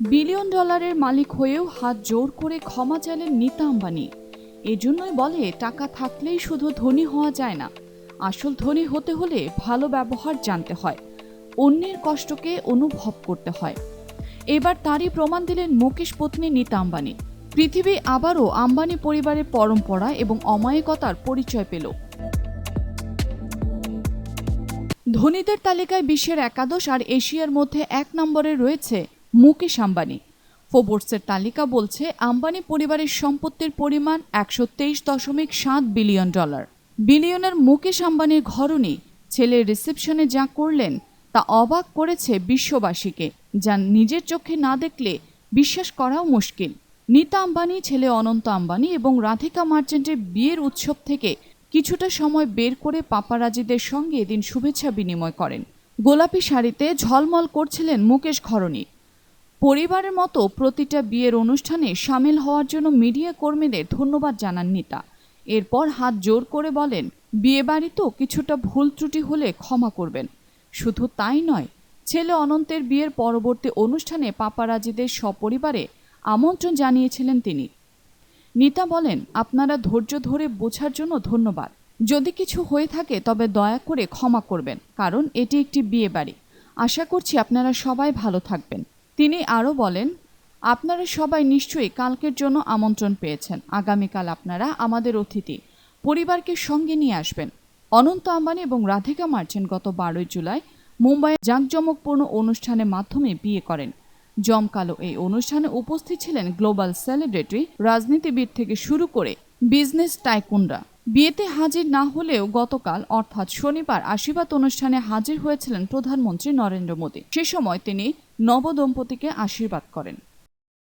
Billion ডলারের মালিক হয়েও হাত জোর করে ক্ষমা চাইলেন নীতা আম্বানি। এজন্যই বলে, টাকা থাকলেই শুধু ধনী হওয়া যায় না। আসল ধনী হতে হলে ভালো ব্যবহার জানতে হয়, অন্যের কষ্টকে অনুভব করতে হয়। এবার তারই প্রমাণ দিলেন মুকেশ পত্নী নীতা আম্বানি। পৃথিবী আবারও আম্বানি পরিবারের পরম্পরা এবং অমায়িকতার পরিচয় পেল। ধনীদের তালিকায় বিশ্বের একাদশ আর এশিয়ার মধ্যে এক নম্বরে রয়েছে মুকেশ আম্বানি। ফোর্বসের তালিকা বলছে, আম্বানি পরিবারের সম্পত্তির পরিমাণ একশো তেইশ দশমিক সাত বিলিয়ন ডলার। বিলিয়নের মুকেশ আম্বানির ঘরণী ছেলের রিসেপশনে যা করলেন, তা অবাক করেছে বিশ্ববাসীকে, যা নিজের চোখে না দেখলে বিশ্বাস করাও মুশকিল। নীতা আম্বানি, ছেলে অনন্ত আম্বানি এবং রাধিকা মার্চেন্টের বিয়ের উৎসব থেকে কিছুটা সময় বের করে পাপারাজিদের সঙ্গে এদিন শুভেচ্ছা বিনিময় করেন। গোলাপি শাড়িতে ঝলমল করছিলেন মুকেশ ঘরণী। পরিবারের মতো প্রতিটা বিয়ের অনুষ্ঠানে সামিল হওয়ার জন্য মিডিয়া কর্মীদের ধন্যবাদ জানান নিতা। এরপর হাত জোর করে বলেন বিয়ে বাড়ি তো কিছুটা ভুল ত্রুটি হলে ক্ষমা করবেন। শুধু তাই নয়, ছেলে অনন্তের বিয়ের পরবর্তী অনুষ্ঠানে পাপারাজিদের সপরিবারে আমন্ত্রণ জানিয়েছিলেন তিনি। নিতা বলেন, আপনারা ধৈর্য ধরে বোঝার জন্য ধন্যবাদ। যদি কিছু হয়ে থাকে, তবে দয়া করে ক্ষমা করবেন, কারণ এটি একটি বিয়ে বাড়ি আশা করছি আপনারা সবাই ভালো থাকবেন। তিনি আরও বলেন, আপনারা সবাই নিশ্চয়ই কালকের জন্য আমন্ত্রণ পেয়েছেন। আগামীকাল আপনারা আমাদের অতিথি। পরিবারকে সঙ্গে নিয়ে আসবেন। অনন্ত আম্বানি এবং রাধিকা মার্চেন্ট গত বারোই জুলাই মুম্বাইয়ে জাঁকজমকপূর্ণ অনুষ্ঠানের মাধ্যমে বিয়ে করেন। জমকালো এই অনুষ্ঠানে উপস্থিত ছিলেন গ্লোবাল সেলিব্রিটি, রাজনীতিবিদ থেকে শুরু করে বিজনেস টাইকুনরা। বিয়েতে হাজির না হলেও গতকাল, অর্থাৎ শনিবার, আশীর্বাদ অনুষ্ঠানে হাজির হয়েছিলেন প্রধানমন্ত্রী নরেন্দ্র মোদী। সে সময় তিনি নবদম্পতিকে আশীর্বাদ করেন।